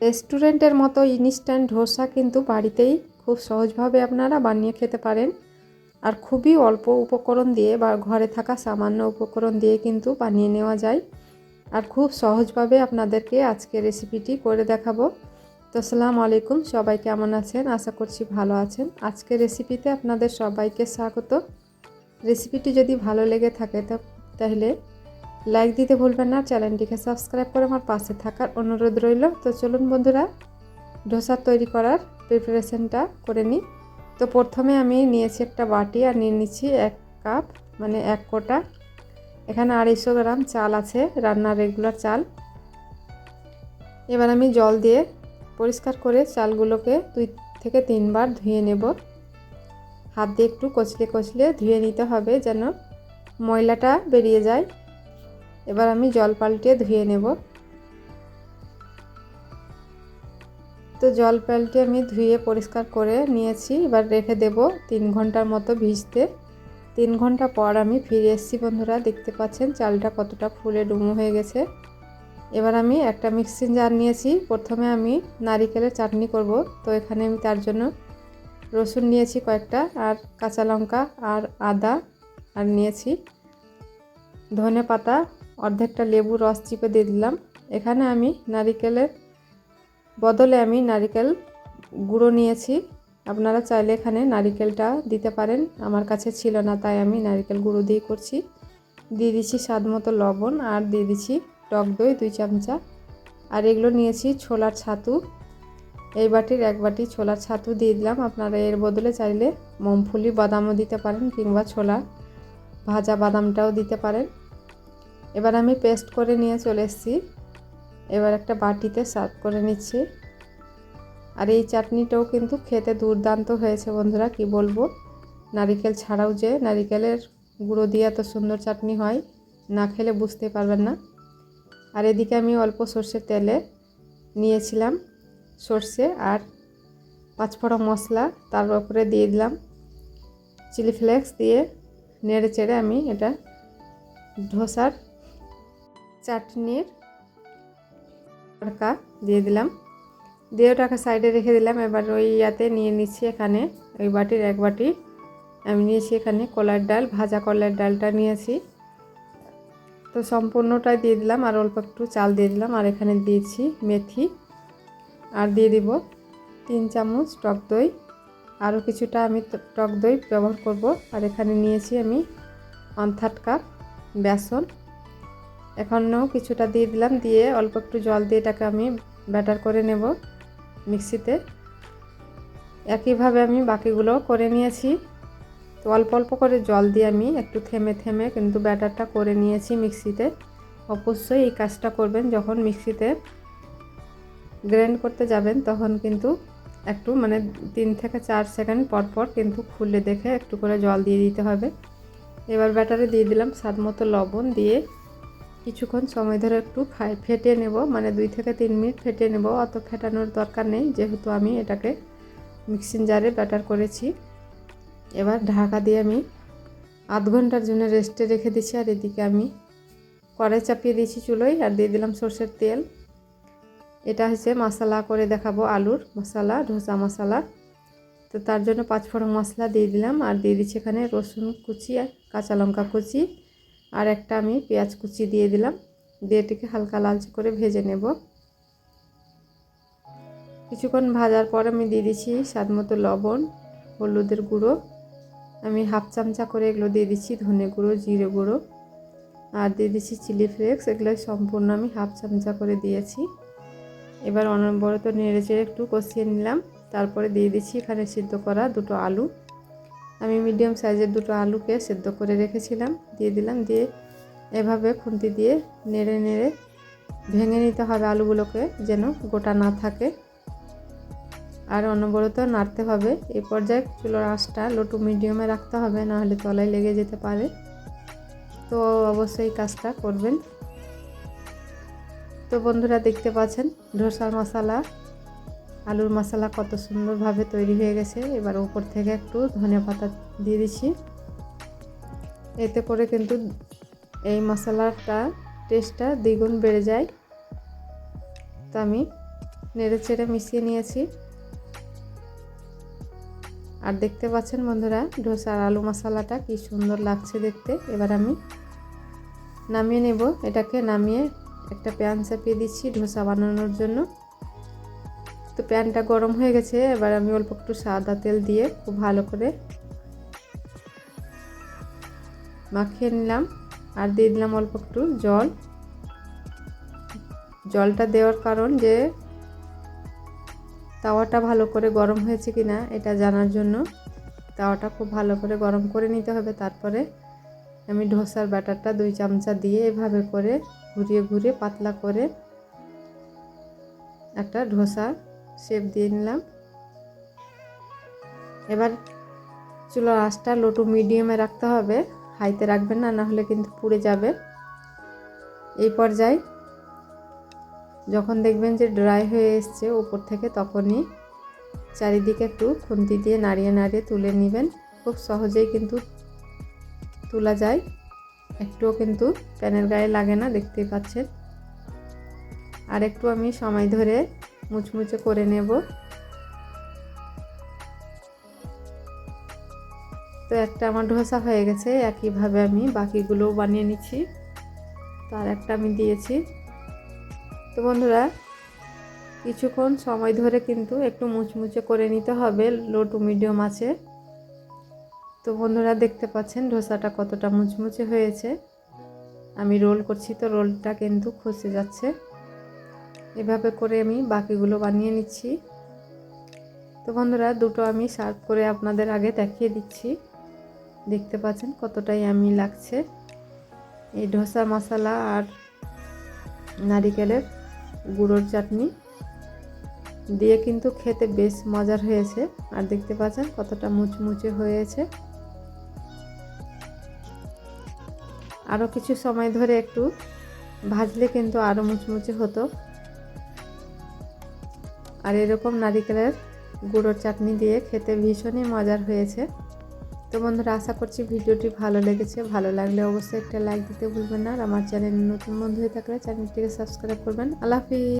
রেস্টুরেন্টের মতো ইনস্ট্যান্ট ধোসা কিন্তু বাড়িতেই খুব সহজভাবে আপনারা বানিয়ে খেতে পারেন। আর খুবই অল্প উপকরণ দিয়ে বা ঘরে থাকা সামান্য উপকরণ দিয়ে কিন্তু বানিয়ে নেওয়া যায়। আর খুব সহজভাবে আপনাদেরকে আজকে রেসিপিটি করে দেখাবো। তো আসসালামু আলাইকুম, সবাই কেমন আছেন? আশা করছি ভালো আছেন। আজকে রেসিপিতে আপনাদের সবাইকে স্বাগত। রেসিপিটি যদি ভালো লেগে থাকে তাহলে লাইক দিতে ভুলবেন না, চ্যানেলটিকে সাবস্ক্রাইব করে আমার পাশে থাকার অনুরোধ রইল। তো চলুন বন্ধুরা, ডোসা তৈরি করার প্রিপারেশনটা করে নিই। তো প্রথমে আমি নিয়েছি একটা বাটি আর নিয়ে নিচ্ছি এক কাপ মানে এক কোটা। এখানে আড়াইশো গ্রাম চাল আছে, রান্নার রেগুলার চাল। এবার আমি জল দিয়ে পরিষ্কার করে চালগুলোকে দুই থেকে তিনবার ধুয়ে নেব। হাত দিয়ে একটু কচলে কচলে ধুয়ে নিতে হবে যেন ময়লাটা বেরিয়ে যায়। এবার আমি জল পাল্টে ধুয়ে নেব। তো জল পাল্টে আমি ধুয়ে পরিষ্কার করে নিয়েছি, এবার রেখে দেব তিন ঘণ্টার মতো ভিজতে। তিন ঘণ্টা পর আমি ফিরে এসেছি বন্ধুরা, দেখতে পাচ্ছেন চালটা কতটা ফুলে ডুমো হয়ে গেছে। এবার আমি একটা মিক্সিং জার নিয়েছি, প্রথমে আমি নারিকেলের চাটনি করব, তো এখানে আমি তার জন্য রসুন নিয়েছি কয়েকটা, আর কাঁচা লঙ্কা, আর আদা, আর নিয়েছি ধনে পাতা অর্ধেকটা লেবু রস চিপে দিয়ে দিলাম। এখানে আমি নারিকেলের বদলে আমি নারিকেল গুঁড়ো নিয়েছি। আপনারা চাইলে এখানে নারিকেলটা দিতে পারেন। আমার কাছে ছিল না, তাই আমি নারিকেল গুঁড়ো দিয়ে করছি। দিয়ে দিচ্ছি স্বাদ মতো লবণ আর দিয়ে দিচ্ছি টক দই দুই চামচা। আর এগুলো নিয়েছি ছোলার ছাতু। এই বাটির এক বাটি ছোলার ছাতু দিয়ে দিলাম। আপনারা এর বদলে চাইলে মুমফুলি বাদামও দিতে পারেন কিংবা ছোলা ভাজা বাদামটাও দিতে পারেন। এবার আমি পেস্ট করে নিয়ে চলে এসেছি। এবার একটা বাটিতে সার্ভ করে নিচ্ছি। আর এই চাটনিটাও কিন্তু খেতে দুর্দান্ত হয়েছে বন্ধুরা, কি বলব? নারিকেল ছাড়াও যে, নারিকেলের গুঁড়ো দিয়ে এত সুন্দর চাটনি হয়, না খেলে বুঝতে পারবেন না। আর এদিকে আমি অল্প সর্ষের তেলে নিয়েছিলাম সর্ষে আর পাঁচফোড়া মশলা, তার উপরে দিয়ে দিলাম চিলি ফ্লেক্স দিয়ে নেড়ে চেড়ে আমি এটা ধোসার চাটনির তড়কা দিয়ে দিলাম। দিয়ে ওটাকে সাইডে রেখে দিলাম। এবার ওই ইয়াতে নিয়ে নিচ্ছি এখানে ওই বাটির এক বাটি। আমি নিয়েছি এখানে কলার ডাল, ভাজা কলার ডালটা নিয়েছি। তো সম্পূর্ণটাই দিয়ে দিলাম আর অল্প একটু চাল দিয়ে দিলাম আর এখানে দিয়েছি মেথি। আর দিয়ে দিব তিন চামচ টক দই। আরও কিছুটা আমি টক দই ব্যবহার করব। আর এখানে নিয়েছি আমি ওয়ান থার্ড কাপ বেসন। এখনও কিছুটা দিয়ে দিলাম, দিয়ে অল্প একটু জল দিয়ে এটাকে আমি ব্যাটার করে নেব মিক্সিতে। একইভাবে আমি বাকিগুলো করে নিয়েছি। তো অল্প অল্প করে জল দিয়ে আমি একটু থেমে থেমে কিন্তু ব্যাটারটা করে নিয়েছি মিক্সিতে। অবশ্যই এই কাজটা করবেন, যখন মিক্সিতে গ্রাইন্ড করতে যাবেন তখন কিন্তু একটু মানে তিন থেকে চার সেকেন্ড পর পর কিন্তু খুলে দেখে একটু করে জল দিয়ে দিতে হবে। এবার ব্যাটারে দিয়ে দিলাম স্বাদ মতো লবণ দিয়ে কিছুক্ষণ সময় ধরে একটু ফেটিয়ে নেব মানে দুই থেকে তিন মিনিট ফেটে নেব। অত ফেটানোর দরকার নেই, যেহেতু আমি এটাকে মিক্সিং জারে ব্যাটার করেছি। এবার ঢাকা দিয়ে আমি আধ ঘণ্টার জন্য রেস্টে রেখে দিচ্ছি আর এদিকে আমি কড়াই চাপিয়ে দিয়েছি চুলোয়, আর দিয়ে দিলাম সর্ষের তেল। এটা হচ্ছে মশলা করে দেখাবো আলুর মশলা, ধোসা মশলা। তো তার জন্য পাঁচফোড়ন মশলা দিয়ে দিলাম, আর দিয়ে দিচ্ছি এখানে রসুন কুচি আর কাঁচা লঙ্কা কুচি। আর একটা আমি পেঁয়াজ কুচি দিয়ে দিলাম। দিয়ে এটিকে হালকা লালচে করে ভেজে নেব। কিছুক্ষণ ভাজার পর আমি দিয়ে দিচ্ছি স্বাদ মতো লবণ, হলুদের গুঁড়ো। আমি হাফ চামচা করে এগুলো দিয়ে দিচ্ছি ধনে গুঁড়ো, জিরে গুঁড়ো। আর দিয়ে দিচ্ছি চিলি ফ্লেক্স, এগুলো সম্পূর্ণ আমি হাফ চামচা করে দিয়েছি। এবার অনবরত নেড়ে চেড়ে একটু কষিয়ে নিলাম। তারপরে দিয়ে দিচ্ছি এখানে সিদ্ধ করা দুটো আলু। আমি মিডিয়াম সাইজের দুটো আলুকে সেদ্ধ করে রেখেছিলাম, দিয়ে দিলাম, দিয়ে এভাবে খুন্তি দিয়ে নেড়ে নেড়ে ভেঙে নিতে হবে আলুগুলোকে যেন গোটা না থাকে। আর অনবরত নাড়তে হবে। এই পর্যায়ে চুলোর আঁচটা লোটু মিডিয়ামে রাখতে হবে, নাহলে তলায় লেগে যেতে পারে। তো অবশ্যই কাজটা করবেন। তো বন্ধুরা দেখতে পাচ্ছেন, ধোসার মশলা আলুর মশলা কত সুন্দরভাবে তৈরি হয়ে গেছে। এবার উপর থেকে একটু ধনে পাতা দিয়ে দিচ্ছি। এতে করে কিন্তু এই মশলাটা টেস্টটা দ্বিগুণ বেড়ে যায়। তো আমি নেড়ে চেড়ে মিশিয়ে নিয়েছি। আর দেখতে পাচ্ছেন বন্ধুরা ডোসার আলু মশলাটা কি সুন্দর লাগছে দেখতে। এবার আমি নামিয়ে নেব। এটাকে নামিয়ে একটা প্যান চাপিয়ে দিচ্ছি ডোসা বানানোর জন্য। তো প্যানটা গরম হয়ে গেছে, এবার আমি অল্প একটু সাদা তেল দিয়ে খুব ভালো করে মাখিয়ে নিলাম আর দিয়ে দিলাম অল্প একটু জল। জলটা দেওয়ার কারণ যে তাওয়াটা ভালো করে গরম হয়েছে কি না এটা জানার জন্য। তাওয়াটা খুব ভালো করে গরম করে নিতে হবে, তারপরে আমি ধোসার ব্যাটারটা দুই চামচা দিয়ে এভাবে করে ঘুরিয়ে ঘুরিয়ে পাতলা করে একটা ধোসা শেপ দিয়ে নিলাম। এবার চুলার আঁচটা লোটু মিডিয়ামে রাখতে হবে। হাইতে রাখবেন না নাহলে কিন্তু পুড়ে যাবে। এই পর্যায়ে যখন দেখবেন যে ড্রাই হয়ে এসছে উপর থেকে, তখনই চারিদিকে একটু খুন্তি দিয়ে নাড়িয়ে নাড়িয়ে তুলে নেবেন। খুব সহজেই কিন্তু তোলা যায়। একটুও কিন্তু প্যানের গায়ে লাগে না, দেখতেই পাচ্ছেন। আর একটু আমি সময় ধরে মুচমুচে করে নেব। তো একটা আমার ধোসা হয়ে গেছে, একইভাবে আমি বাকিগুলোও বানিয়ে নিচ্ছি। তার একটা আমি দিয়েছি। তো বন্ধুরা, কিছুক্ষণ সময় ধরে কিন্তু একটু মুচমুচে করে নিতে হবে, লো টু মিডিয়াম আছে। তো বন্ধুরা, দেখতে পাচ্ছেন ধোসাটা কতটা মুচমুচে হয়েছে। আমি রোল করছি তো রোলটা কিন্তু খসে যাচ্ছে। এভাবে করে আমি বাকিগুলো বানিয়ে নিচ্ছি। তো বন্ধুরা, দুটো আমি সার্ভ করে আপনাদের আগে দেখিয়ে দিচ্ছি। দেখতে পাচ্ছেন কতটাই আমি লাগছে। এই ধোসা মশলা আর নারিকেলের গুঁড়োর চাটনি দিয়ে কিন্তু খেতে বেশ মজার হয়েছে। আর দেখতে পাচ্ছেন কতটা মুচমুচে হয়েছে। আরও কিছু সময় ধরে একটু ভাজলে কিন্তু আরও মুচমুচে হতো। আর এরকম নারিকেলের গুঁড়োর চাটনি দিয়ে খেতে ভীষণই মজার হয়েছে। তো বন্ধুরা, আশা করছি ভিডিওটি ভালো লেগেছে। ভালো লাগলে অবশ্যই একটা লাইক দিতে ভুলবেন না। আর আমার চ্যানেল নতুন বন্ধু হয়ে থাকলে চ্যানেলটিকে সাবস্ক্রাইব করবেন। আল্লাহ হাফিজ।